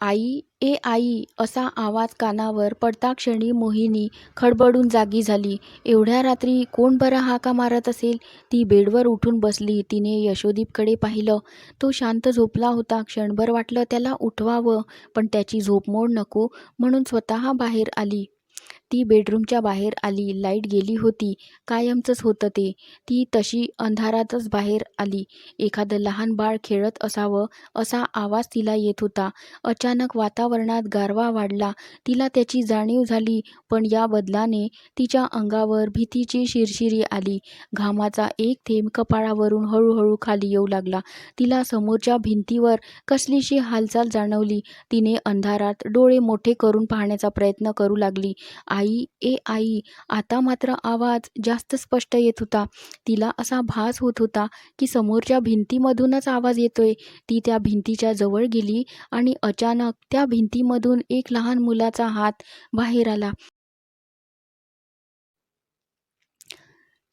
आई ए आई असा आवाज कानावर पडताक्षणी मोहिनी खडबडून जागी झाली. एवढ्या रात्री कोण बरं हाका मारत असेल? ती बेडवर उठून बसली. तिने यशोदीपकडे पाहिलं. तो शांत झोपला होता. क्षणभर वाटलं त्याला उठवावं, पण त्याची झोप मोड नको म्हणून स्वतः बाहेर आली. ती बेडरूमच्या बाहेर आली. लाइट गेली होती. कायमचंच होतं ते. ती तशी अंधारातच बाहेर आली. एखादं लहान बाळ खेळत असावं असा आवाज तिला येत होता. अचानक वातावरणात गारवा वाढला. तिला त्याची जाणीव झाली. पण या बदलाने तिच्या अंगावर भीतीची शिरशिरी आली. घामाचा एक थेंब कपाळावरून हळूहळू खाली येऊ लागला. तिला समोरच्या भिंतीवर कसलीशी हालचाल जाणवली. तिने अंधारात डोळे मोठे करून पाहण्याचा प्रयत्न करू लागली. आई ए आई आता मात्र आवाज जास्त स्पष्ट येत होता. तिला असा भास होत होता की समोरच्या भिंतीमधूनच आवाज येतोय. ती त्या भिंतीच्या जवळ गेली आणि अचानक त्या भिंतीमधून एक लहान मुलाचा हात बाहेर आला.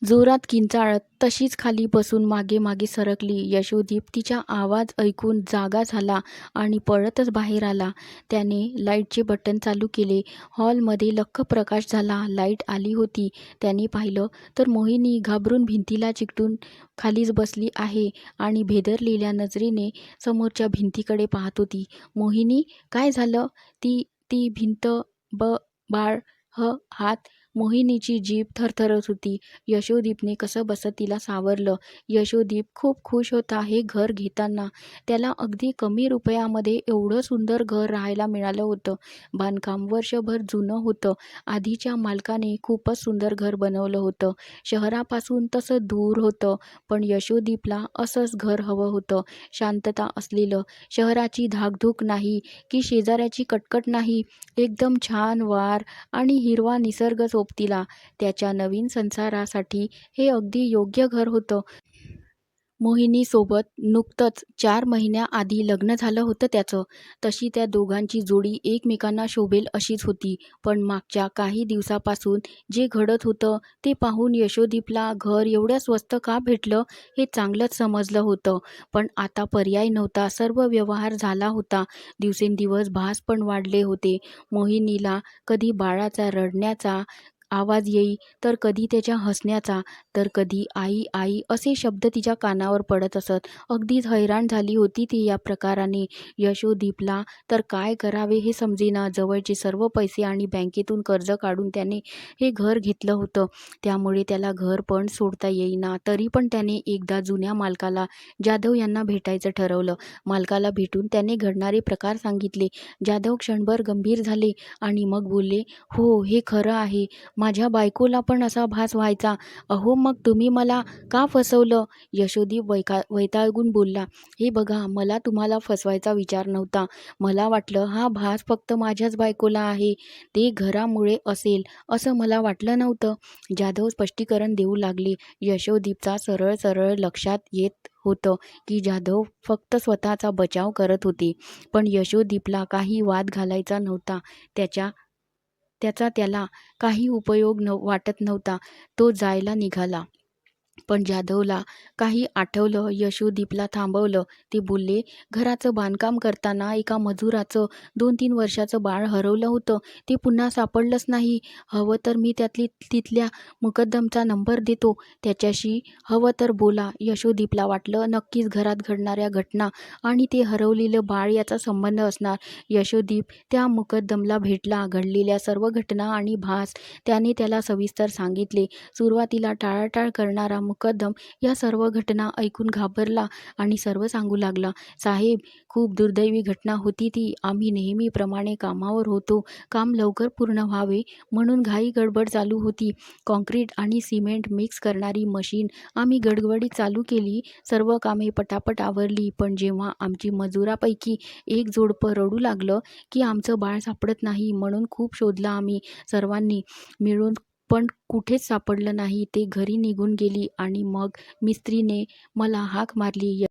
जोरात किंचाळत तशीच खाली बसून मागे मागे सरकली. यशोदीप तिचा आवाज ऐकून जागा झाला आणि पळतच बाहेर आला. त्याने लाईटचे बटण चालू केले. हॉलमध्ये लख्ख प्रकाश झाला. लाइट आली होती. त्याने पाहिलं तर मोहिनी घाबरून भिंतीला चिकटून खालीच बसली आहे आणि भेदरलेल्या नजरेने समोरच्या भिंतीकडे पाहत होती. मोहिनी, काय झालं? ती ती भिंत ब बाळ ह हात मोहिनीची जीभ थरथरत होती. यशोदीपने कसंबसं तिला सावरलं. यशोदीप खूप खुश होता हे घर घेताना. त्याला अगदी कमी रुपयामध्ये एवढं सुंदर घर राहायला मिळालं होतं. बांधकाम वर्षभर जुनं होतं. आधीच्या मालकाने खूपच सुंदर घर बनवलं होतं. शहरापासून तसं दूर होतं. पण यशोदीपला असंच घर हवं होतं. शांतता असलेलं. शहराची धाकधूक नाही की शेजाऱ्याची कटकट नाही. एकदम छान वार आणि हिरवा निसर्ग सोबतीला. त्याच्या नवीन संसारासाठी हे अगदी योग्य घर होतं. मोहिनीसोबत नुकतंच चार महिन्याआधी लग्न झालं होतं त्याचं. तशी त्या दोघांची जोडी एकमेकांना शोभेल अशीच होती. पण मागच्या काही दिवसापासून जे घडत होतं ते पाहून यशोदीपला घर एवढ्या स्वस्त का भेटलं हे चांगलंच समजलं होतं. पण आता पर्याय नव्हता. सर्व व्यवहार झाला होता. दिवसेंदिवस भास पण वाढले होते. मोहिनीला कधी बाळाचा रडण्याचा आवाज येई तर कधी त्याच्या हसण्याचा तर कधी आई आई असे शब्द तिच्या कानावर पडत असत. अगदीच हैराण झाली होती ती या प्रकाराने. यशोदीपला तर काय करावे हे समजेना. जवळचे सर्व पैसे आणि बँकेतून कर्ज काढून त्याने हे घर घेतलं होतं. त्यामुळे त्याला घर पण सोडता येईना. तरी पण त्याने एकदा जुन्या मालकाला जाधव यांना भेटायचं ठरवलं. मालकाला भेटून त्याने घडणारे प्रकार सांगितले. जाधव क्षणभर गंभीर झाले आणि मग बोलले, हो हे खरं आहे. माझ्या बायकोला पण असा भास व्हायचा. अहो मग तुम्ही मला का फसवलं? यशोदीप वैका वैतागून बोलला, हे बघा मला तुम्हाला फसवायचा विचार नव्हता. मला वाटलं हा भास फक्त माझ्याच बायकोला आहे. ते घरामुळे असेल असं मला वाटलं नव्हतं. जाधव स्पष्टीकरण देऊ लागले. यशोदीपचा सरळ सरळ लक्षात येत होतं की जाधव फक्त स्वतःचा बचाव करत होते. पण यशोदीपला काही वाद घालायचा नव्हता. त्याच्या त्याचा त्याला काही उपयोग न वाटत नव्हता. तो जायला निघाला. पण जाधवला काही आठवलं. यशोदीपला थांबवलं. ते बोलले, घराचं बांधकाम करताना एका मजुराचं दोन तीन वर्षाचं बाळ हरवलं होतं. ते पुन्हा सापडलंच नाही. हवं तर मी त्यातली तिथल्या मुकद्दमचा नंबर देतो. त्याच्याशी हवं तर बोला. यशोदीपला वाटलं नक्कीच घरात घडणाऱ्या घटना आणि ते हरवलेलं बाळ याचा संबंध असणार. यशोदीप त्या मुकद्दमला भेटला. घडलेल्या सर्व घटना आणि भास त्याने त्याला सविस्तर सांगितले. सुरुवातीला टाळाटाळ करणारा मुकद्दम या सर्व घटना ऐकून घाबरला आणि सर्व सांगू लागला. साहेब, खूप दुर्दैवी घटना होती ती. आम्ही नेहमीप्रमाणे कामावर होतो. काम लवकर पूर्ण व्हावे म्हणून घाई गडबड चालू होती. काँक्रीट आणि सिमेंट मिक्स करणारी मशीन आम्ही गडबडीत चालू केली. सर्व कामे पटापट आवरली. पण जेव्हा आमची मजुरापैकी एक जोडपं रडू लागलं की आमचं बाळ सापडत नाही म्हणून खूप शोधलं आम्ही सर्वांनी मिळून पण कुठेच सापडलं नाही. ते घरी निघून गेली आणि मग मिस्त्रीने मला हाक मारली.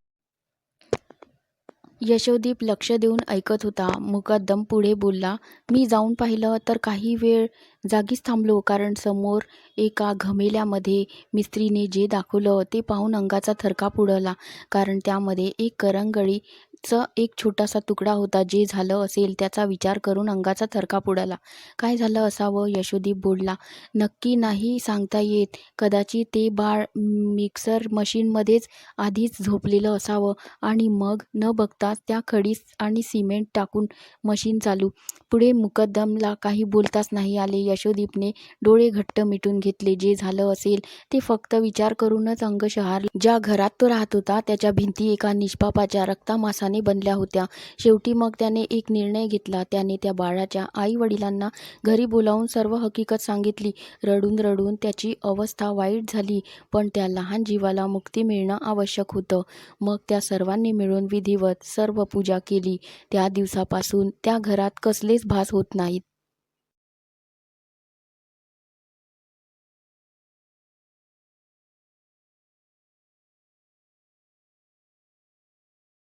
यशोदीप लक्ष देऊन ऐकत होता. मुकद्दम पुढे बोलला, मी जाऊन पाहिलं तर काही वेळ जागीच थांबलो. कारण समोर एका घमेल्यामध्ये मिस्त्रीने जे दाखवलं ते पाहून अंगाचा थरकाप उडवला. कारण त्यामध्ये एक करंगळी चा एक छोटासा तुकडा होता. जे झालं असेल त्याचा विचार करून अंगाचा थरकाप उडाला. काय झालं असावं? यशोदीप बोलला. नक्की नाही सांगता येत. कदाचित ते बाळ मिक्सर मशीनमध्येच आधीच झोपलेलं असावं आणि मग न बघताच त्या खडीस आणि सिमेंट टाकून मशीन चालू. पुढे मुकद्दमला काही बोलताच नाही आले. यशोदीपने डोळे घट्ट मिटून घेतले. जे झालं असेल ते फक्त विचार करूनच अंग शहार ज्या घरात तो राहत होता त्याच्या भिंती एका निष्पापाच्या रक्तामासाने बनल्या होत्या. शेवटी मग त्याने एक निर्णय घेतला. त्याने त्या बाळाच्या आई-वडिलांना घरी बोलावून सर्व हकीकत सांगितली. रडून रडून त्याची अवस्था वाईट झाली. पण त्या लहान जीवाला मुक्ती मिळणं आवश्यक होतं. मग त्या सर्वांनी मिळून विधिवत सर्व पूजा केली. त्या दिवसापासून त्या घरात कसलेच भास होत नाहीत.